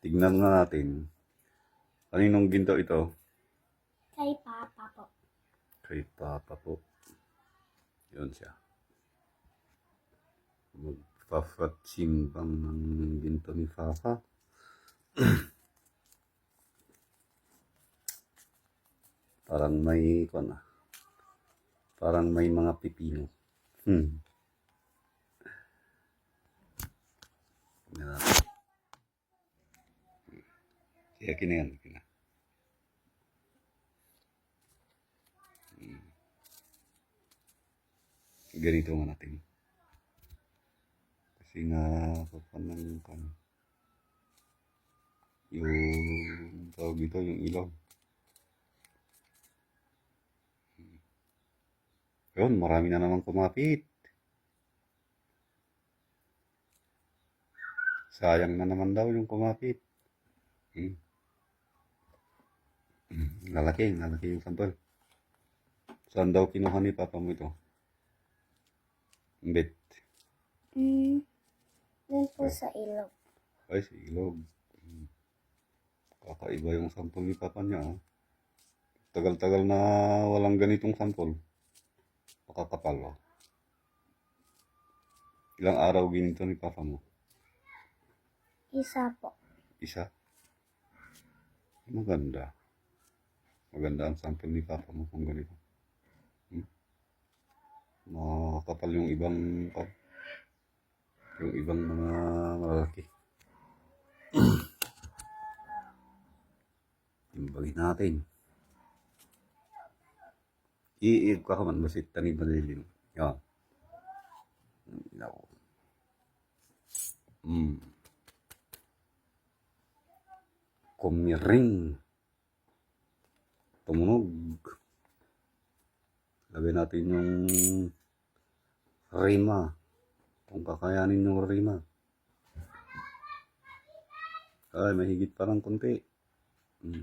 Tignan na natin. Kaninong ginto ito? Kay Papa po. Kay Papa po. Yun siya. Magpapatsimbang ng ginto ni Papa. Parang may, kung na, parang may mga pipino. Hmm. Tingnan Kaya kinayan, kina. ganito nga natin. Kasi nga, papanang kan, yung tawag dito, yung ilaw. Yun, marami na naman kumapit. Sayang na naman daw yung kumapit. Hmm. Hmm, Lalaki, lalaki yung sampol. Saan daw kinuha ni Papa mo ito? Bit. Mm. Dun po sa ilog. Ay, si Ilog. Hmm. Kakaiba yung sampol ni Papa niya. ah. Tagal-tagal na walang ganitong sampol. Makakapal. Oh. Ilang araw ginito ni Papa mo? Isa po. Isa. Maganda. Maganda ang sampol ni Papa mo kung ganito. Hmm? Makakapal yung ibang yung ibang mga malalaki. Timbagin natin. Iig ka man basit tani malilim. Yan. Ilaw. Mm. Kumiring. Tumunog. Lagay natin yung rima. Kung kakayanin yung rima. Ay, mahigit pa ng konti. Mm.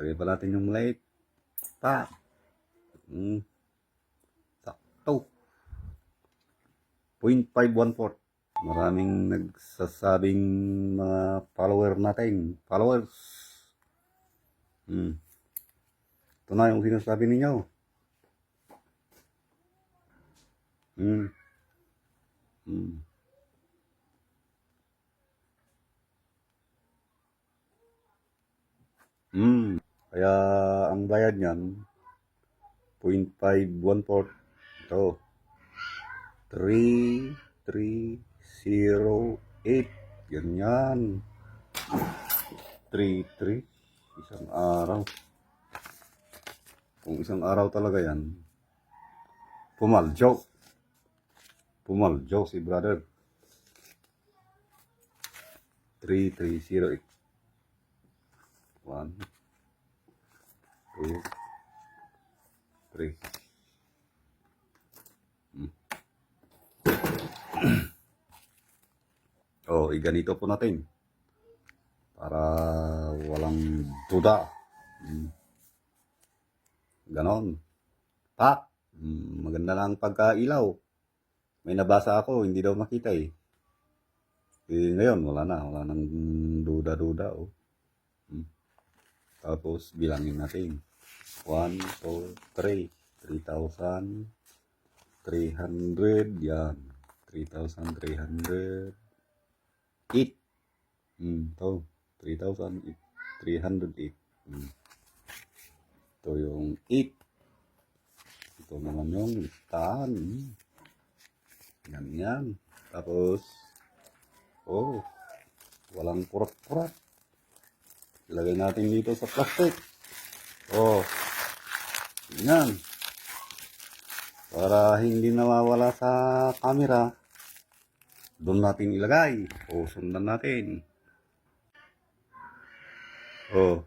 Lagay pa natin yung light. Pa. Mm. Sakto. 0.514. Maraming nagsasabing mga follower natin. Followers. Mm. Ito na yung sinasabi ninyo. Mm. Mm. Mm. Kaya ang bayad niyan 0.514 ito 3308 ganyan 33 isang araw. Kung isang araw talaga yan pumaljo pumaljo si brother. 3308 1 2 3 Oh, iganito po natin. Para duda. Mm. Ganon. Pa, mm, maganda lang pagkailaw. May nabasa ako, hindi daw makita eh. Eh, ngayon, wala na. Wala nang duda-duda. Oh. Mm. Tapos, bilangin natin. 1, 2, 3. 3,000. 300. Yan. 3,300. 8. Hmm, to. 3,008. 308. Hmm. Ito yung 8. Ito naman yung. Hmm. Yan yan. Tapos, oh, walang purat-purat. Ilagay natin dito sa plastic. Oh, yan. Para hindi nawawala sa camera, doon natin ilagay. O, sundan natin. O.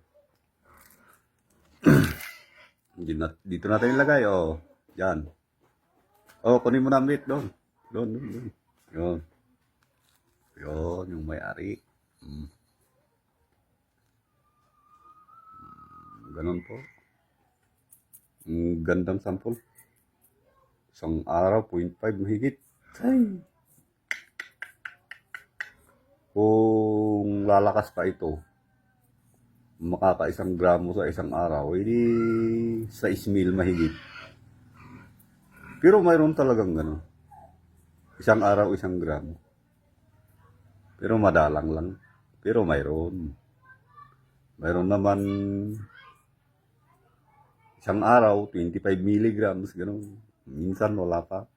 Hindi na, dito natin ilagay. O, yan. O, kunin mo na bit doon. Doon, doon, doon. Yun. Yun, yung may-ari. Mm, Ganun po. Ang gandang sample. Isang araw, 0.5 mahigit. Ay. Kung lalakas pa ito, makaka isang gramo sa isang araw, edi sa ismil mahigit. Pero mayroon talagang gano'n. Isang araw, isang gramo. Pero madalang lang. Pero mayroon. Mayroon naman isang araw, 25 milligrams, gano'n. Minsan wala pa.